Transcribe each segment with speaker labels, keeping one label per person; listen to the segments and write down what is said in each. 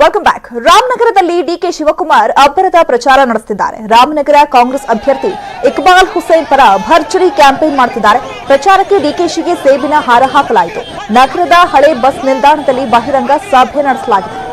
Speaker 1: Welcome back ರಾಮನಗರದಲ್ಲಿ DK Shivakumar ಅಬ್ಬರದ ಪ್ರಚಾರ ನಡೆಸುತ್ತಿದ್ದಾರೆ ರಾಮನಗರ ಕಾಂಗ್ರೆಸ್ ಅಭ್ಯರ್ಥಿ ಇಕ್ಬಾಲ್ ಹುಸೇನ್ ಪರ ಭರ್ಜರಿ ಕ್ಯಾಂಪೇನ್ ಮಾಡುತ್ತಿದ್ದಾರೆ ಪ್ರಚಾರಕ್ಕೆ ಡಿಕೆಶಿಗೆ ಸೇಬಿನ ಹಾರ ಹಾಕಲಾಯಿತು. ನಗರದ ಹಳೆ ಬಸ್ ನಿಲ್ದಾಣದಲ್ಲಿ ಬಹಿರಂಗ ಸಭೆ ನಡೆಸಲಾಗಿದೆ.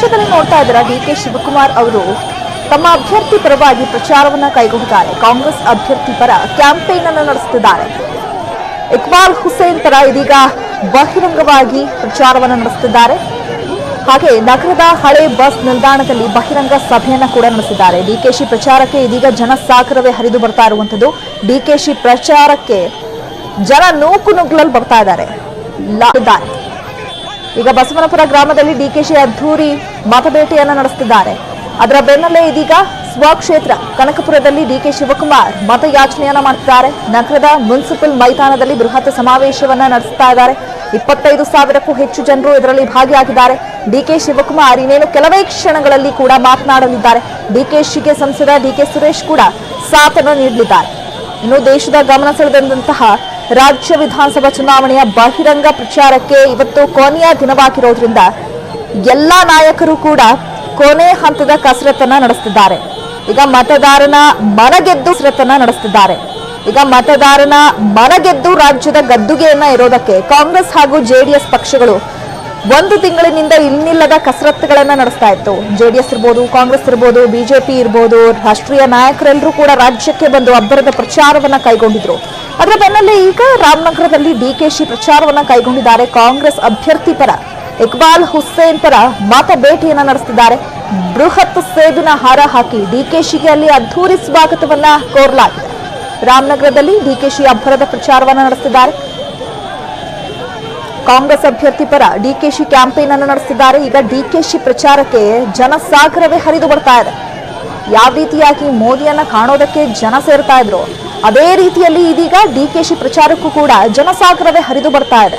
Speaker 1: ದೃಶ್ಯದಲ್ಲಿ ನೋಡ್ತಾ ಡಿ ಕೆ ಶಿವಕುಮಾರ್ ಅವರು? ತಮ್ಮ ಅಭ್ಯರ್ಥಿ ಪರವಾಗಿ ಪ್ರಚಾರವನ್ನ ಕೈಗೊಂಡಿದ್ದಾರೆ. ಕಾಂಗ್ರೆಸ್ ಅಭ್ಯರ್ಥಿ ಪರ ಕ್ಯಾಂಪೇನ್ ಅನ್ನು ನಡೆಸುತ್ತಿದ್ದಾರೆ. ಇಕ್ಬಾಲ್ ಹುಸೇನ್ ಪರ ಇದೀಗ ಬಹಿರಂಗವಾಗಿ ಪ್ರಚಾರವನ್ನು ನಡೆಸುತ್ತಿದ್ದಾರೆ. ಹಾಗೆ ನಗರದ ಹಳೆ ಬಸ್ ನಿಲ್ದಾಣದಲ್ಲಿ ಬಹಿರಂಗ ಸಭೆಯನ್ನ ಕೂಡ ನಡೆಸಿದ್ದಾರೆ. ಡಿಕೆಶಿ ಪ್ರಚಾರಕ್ಕೆ ಇದೀಗ ಜನಸಾಗರವೇ ಹರಿದು ಬರ್ತಾ ಇರುವಂತದ್ದು ಡಿಕೆಶಿ ಪ್ರಚಾರಕ್ಕೆ ಜನ ನೂಕು ನುಗ್ಗಲಲ್ಲಿ ಬರ್ತಾ ಇದ್ದಾರೆ. ಇದ್ದಾರೆ. ಈಗ ಬಸವನಪುರ ಗ್ರಾಮದಲ್ಲಿ ಡಿಕೆಶಿ ಅದ್ಧೂರಿ ಮತಬೇಟೆಯನ್ನ ನಡೆಸುತ್ತಿದ್ದಾರೆ. ಅದರ ಬೆನ್ನಲ್ಲೇ ಇದೀಗ ಸ್ವಕ್ಷೇತ್ರ ಕನಕಪುರದಲ್ಲಿ ಡಿಕೆ ಶಿವಕುಮಾರ್ ಮತಯಾಚನೆಯನ್ನ ಮಾಡ್ತಿದ್ದಾರೆ ನಗರದ ಮುನ್ಸಿಪಲ್ ಮೈದಾನದಲ್ಲಿ ಬೃಹತ್ ಸಮಾವೇಶವನ್ನ ನಡೆಸ್ತಾ ಇದ್ದಾರೆ. ಇಪ್ಪತ್ತೈದು ಸಾವಿರಕ್ಕೂ ಹೆಚ್ಚು ಜನರು ಇದರಲ್ಲಿ ಭಾಗಿಯಾಗಿದ್ದಾರೆ. ಡಿಕೆ ಶಿವಕುಮಾರ್ ಇನ್ನೇನು ಕೆಲವೇ ಕ್ಷಣಗಳಲ್ಲಿ ಕೂಡ ಮಾತನಾಡಲಿದ್ದಾರೆ. ಡಿಕೆಶಿಗೆ ಸಂಸದ ಡಿಕೆ ಸುರೇಶ್ ಕೂಡ ಸಾಥನ್ನು ನೀಡಲಿದ್ದಾರೆ. ಇನ್ನು ದೇಶದ ಗಮನ ಸೆಳೆದಂತಹ ರಾಜ್ಯ ವಿಧಾನಸಭಾ ಚುನಾವಣೆಯ ಬಹಿರಂಗ ಪ್ರಚಾರಕ್ಕೆ ಇವತ್ತು ಕೊನೆಯ ದಿನವಾಗಿರೋದ್ರಿಂದ ಎಲ್ಲಾ ನಾಯಕರು ಕೂಡ ಕೊನೆ ಹಂತದ ಕಸರತ್ತನ್ನ ನಡೆಸುತ್ತಿದ್ದಾರೆ ಈಗ ಮತದಾರನ ಮನಗೆದ್ದು ಕಸರತ್ತನ್ನ ನಡೆಸುತ್ತಿದ್ದಾರೆ ಈಗ ಮತದಾರನ ಮನಗೆದ್ದು ರಾಜ್ಯದ ಗದ್ದುಗೆಯನ್ನ ಇರೋದಕ್ಕೆ ಕಾಂಗ್ರೆಸ್ ಹಾಗೂ ಜೆಡಿಎಸ್ ಪಕ್ಷಗಳು ಒಂದು ತಿಂಗಳಿನಿಂದ ಇನ್ನಿಲ್ಲದ ಕಸರತ್ತುಗಳನ್ನ ನಡೆಸ್ತಾ ಇತ್ತು. ಜೆಡಿಎಸ್ ಇರ್ಬೋದು, ಕಾಂಗ್ರೆಸ್ ಇರ್ಬೋದು, ಬಿಜೆಪಿ ಇರ್ಬೋದು, ರಾಷ್ಟ್ರೀಯ ನಾಯಕರೆಲ್ಲರೂ ಕೂಡ ರಾಜ್ಯಕ್ಕೆ ಬಂದು ಅಬ್ಬರದ ಪ್ರಚಾರವನ್ನ ಕೈಗೊಂಡಿದ್ರು. ಅದರ ಬೆನ್ನಲ್ಲೇ ಈಗ ರಾಮನಗರದಲ್ಲಿ ಡಿಕೆಶಿ ಪ್ರಚಾರವನ್ನ ಕೈಗೊಂಡಿದ್ದಾರೆ ಕಾಂಗ್ರೆಸ್ ಅಭ್ಯರ್ಥಿ ಪರ. ಇಕ್ಬಾಲ್ ಹುಸೇನ್ ಪರ ಮತ ಭೇಟಿಯನ್ನ ನಡೆಸಿದ್ದಾರೆ ಬೃಹತ್ ಸೇಬಿನ ಹಾರ ಹಾಕಿ ಡಿಕೆಶಿಗೆ ಅಲ್ಲಿ ಅದ್ಧೂರಿ ಸ್ವಾಗತವನ್ನ ಕೋರಲಾಗಿದೆ. ರಾಮನಗರದಲ್ಲಿ ಡಿಕೆಶಿ ಅಬ್ಬರದ ಪ್ರಚಾರವನ್ನ ನಡೆಸುತ್ತಿದ್ದಾರೆ ಕಾಂಗ್ರೆಸ್ ಅಭ್ಯರ್ಥಿ ಪರ ಡಿಕೆಶಿ ಕ್ಯಾಂಪೇನ್ ಅನ್ನು ನಡೆಸಿದ್ದಾರೆ. ಈಗ ಡಿಕೆಶಿ ಪ್ರಚಾರಕ್ಕೆ ಜನಸಾಗರವೇ ಹರಿದು ಬರ್ತಾ ಇದೆ. ಯಾವ ರೀತಿಯಾಗಿ ಮೋದಿಯನ್ನ ಕಾಣೋದಕ್ಕೆ ಜನ ಸೇರ್ತಾ ಇದ್ರು, ಅದೇ ರೀತಿಯಲ್ಲಿ ಇದೀಗ ಡಿಕೆಶಿ ಪ್ರಚಾರಕ್ಕೂ ಕೂಡ ಜನಸಾಗರವೇ ಹರಿದು ಬರ್ತಾ ಇದೆ.